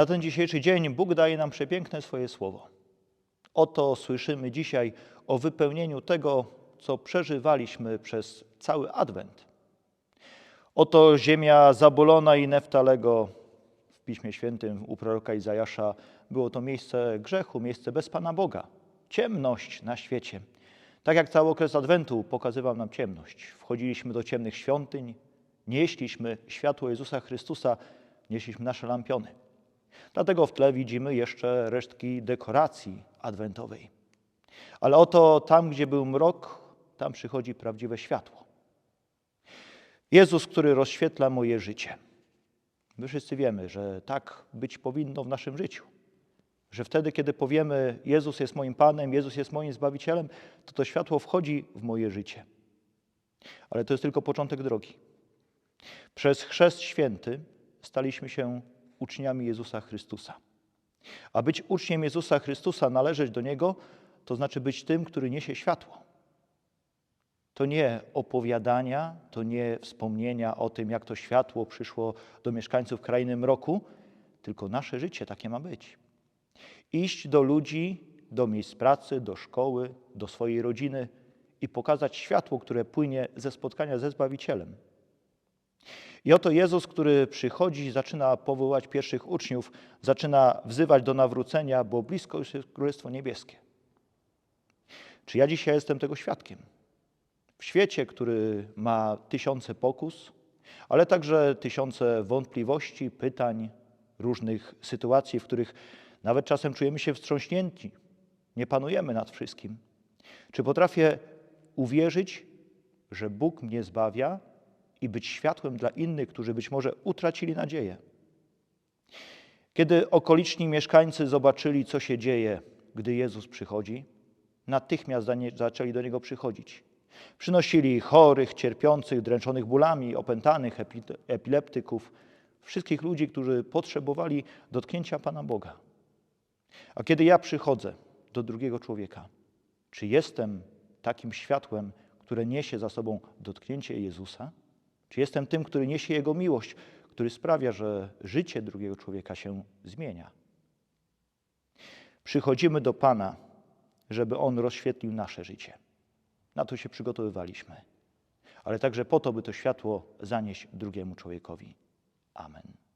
Na ten dzisiejszy dzień Bóg daje nam przepiękne swoje słowo. Oto słyszymy dzisiaj o wypełnieniu tego, co przeżywaliśmy przez cały Adwent. Oto ziemia Zabulona i Neftalego w Piśmie Świętym u proroka Izajasza było to miejsce grzechu, miejsce bez Pana Boga, ciemność na świecie. Tak jak cały okres Adwentu pokazywał nam ciemność. Wchodziliśmy do ciemnych świątyń, nieśliśmy światło Jezusa Chrystusa, nieśliśmy nasze lampiony. Dlatego w tle widzimy jeszcze resztki dekoracji adwentowej. Ale oto tam, gdzie był mrok, tam przychodzi prawdziwe światło. Jezus, który rozświetla moje życie. My wszyscy wiemy, że tak być powinno w naszym życiu. Że wtedy, kiedy powiemy, Jezus jest moim Panem, Jezus jest moim Zbawicielem, to to światło wchodzi w moje życie. Ale to jest tylko początek drogi. Przez chrzest święty staliśmy się uczniami Jezusa Chrystusa. A być uczniem Jezusa Chrystusa, należeć do Niego, to znaczy być tym, który niesie światło. To nie opowiadania, to nie wspomnienia o tym, jak to światło przyszło do mieszkańców krainy mroku, tylko nasze życie takie ma być. Iść do ludzi, do miejsc pracy, do szkoły, do swojej rodziny i pokazać światło, które płynie ze spotkania ze Zbawicielem. I oto Jezus, który przychodzi, zaczyna powoływać pierwszych uczniów, zaczyna wzywać do nawrócenia, bo blisko już jest Królestwo Niebieskie. Czy ja dzisiaj jestem tego świadkiem? W świecie, który ma tysiące pokus, ale także tysiące wątpliwości, pytań, różnych sytuacji, w których nawet czasem czujemy się wstrząśnięci, nie panujemy nad wszystkim. Czy potrafię uwierzyć, że Bóg mnie zbawia i być światłem dla innych, którzy być może utracili nadzieję? Kiedy okoliczni mieszkańcy zobaczyli, co się dzieje, gdy Jezus przychodzi, natychmiast zaczęli do Niego przychodzić. Przynosili chorych, cierpiących, dręczonych bólami, opętanych, epileptyków, wszystkich ludzi, którzy potrzebowali dotknięcia Pana Boga. A kiedy ja przychodzę do drugiego człowieka, czy jestem takim światłem, które niesie za sobą dotknięcie Jezusa? Czy jestem tym, który niesie Jego miłość, który sprawia, że życie drugiego człowieka się zmienia? Przychodzimy do Pana, żeby On rozświetlił nasze życie. Na to się przygotowywaliśmy, ale także po to, by to światło zanieść drugiemu człowiekowi. Amen.